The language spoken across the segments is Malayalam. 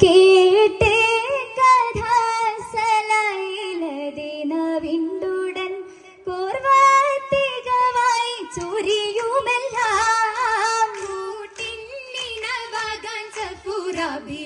കേട്ടേ കഥ സലൈലദിന വിണ്ടുടൻ കോർവാത്തികവായി ചൊരിയുമെല്ലാം. നൂറ്റിൻ നിനവകൻ ചപ്പുറബി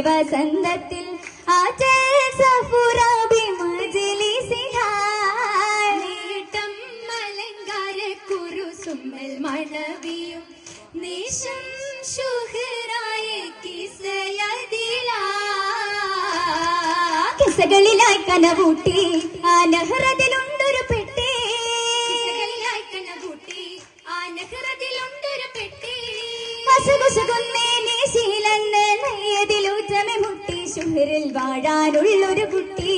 വസന്തത്തിൽ മണവിയും നിശം ശുഹരായ കിസകളിലായി കനവൂട്ടി ആ നഹ്റതിലുണ്ടൊരു പെട്ടി. കിസകളിലായി കനവൂട്ടി ആ നഹ്റതിലുണ്ടൊരു പെട്ടി ശുഹറിൽ വാഴാനുള്ളൊരു കുട്ടി.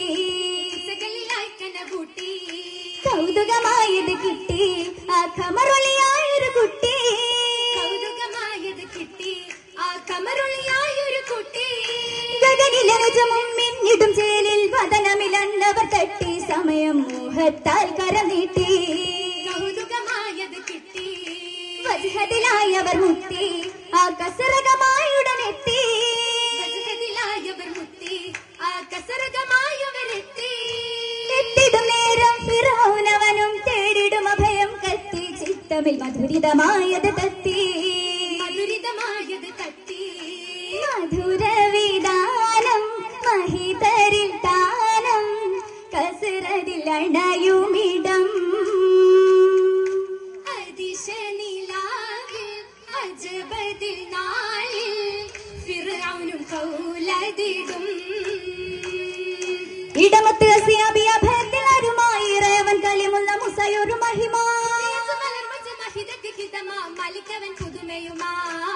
കൗതുകമായത് കിട്ടി. ആ കമറുളിയായൊരു കുട്ടി. കൗതുകമായത് കിട്ടി. ആ കമറുളിയായൊരു കുട്ടി. ഗഗനിലും ചേലിൽ വതനമിലന്നവർ തട്ടി സമയം മോഹത്താൽ കരനീട്ടി. കൗതുകമായത് കിട്ടി. വജ്ഹത്തിലായവർ മുത്തി മധുരമിൽ മധുരിതമായത് തത്തി മധുരിതമായത് മഹിതരിൽ താനം കസരതിൽ അണയുമിടം. ഇടമത്ത് അസിയാബിയ mail man.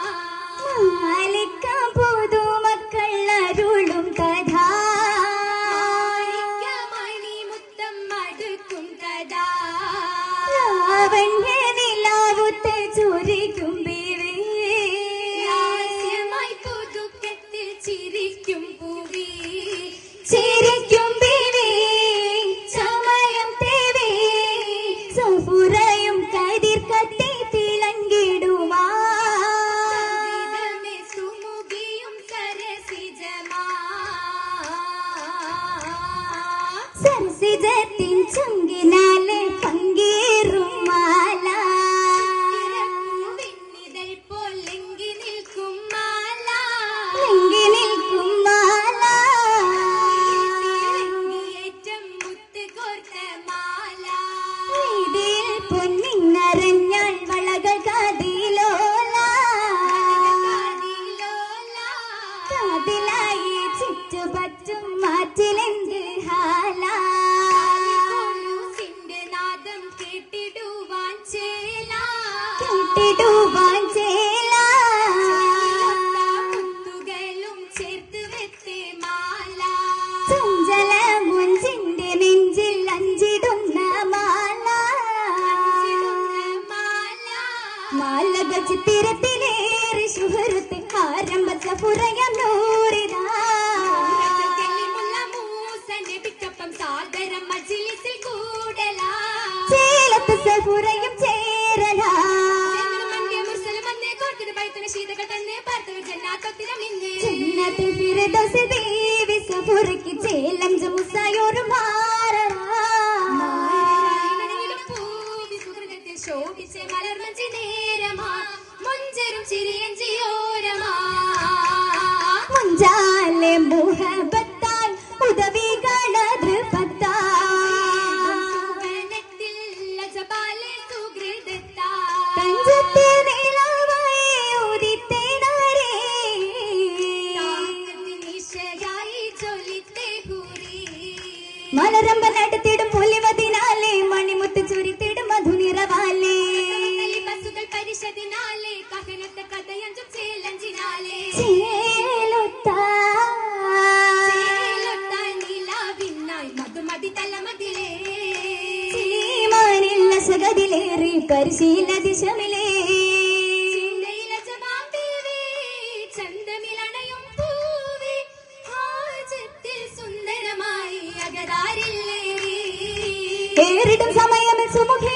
डूबा ശീതകൾ തന്നെ പാർത്തവർ ജന്നാത്തത്തിലും ഇന്ന്. ജന്നാത്തിൽ ഫിറദോസ് ദേവി സഫുറക്കി ചേലം ജമുസായോറുമാ. മലരമ്പനാട്ടത്തിടും പുലിവതിനാലേ മണിമുത്ത് ചുരിത്തിടും മധുനിറവാലേ. പരിശതിനാലേ കഥനത്തെ കഥയഞ്ചും ചേലഞ്ചിനാലേ. ചേലൊത്ത ചേലൊത്ത നീലാവിനായി മധുമതി തലമതിലേ. ചീമാനില്ല സുഗതിലേറി പരിശീല ദിശമിലേ. ഏറിടും സമയമിൽ സുമുഖേ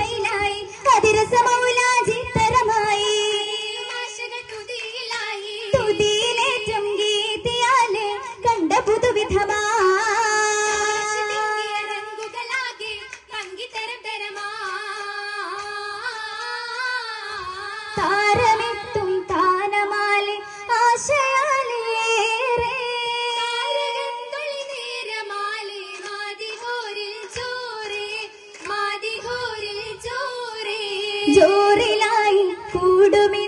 ചോറിലായി കൂടുമി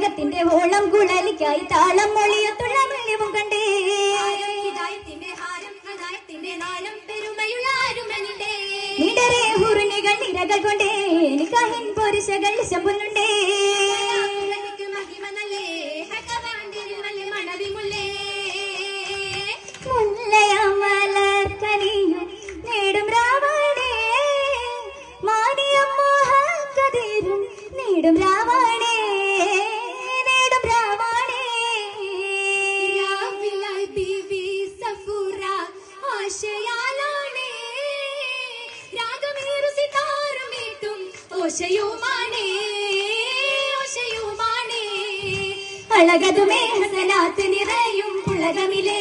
ത്യാഗത്തിന്റെ ഓണം കുഴലിക്കായി താളം മൊഴിയ വെള്ളിവും കണ്ടേ നിടരെ ഹുറിനുകൾ ഇരകൾ കൊണ്ടേ നിക്കാഹിൻ പൊരിശകൾ ശമ്പുന്നുണ്ടേ അഴകതുമേ ഹസനാത്ത് നിറയും പുളകമിലേ.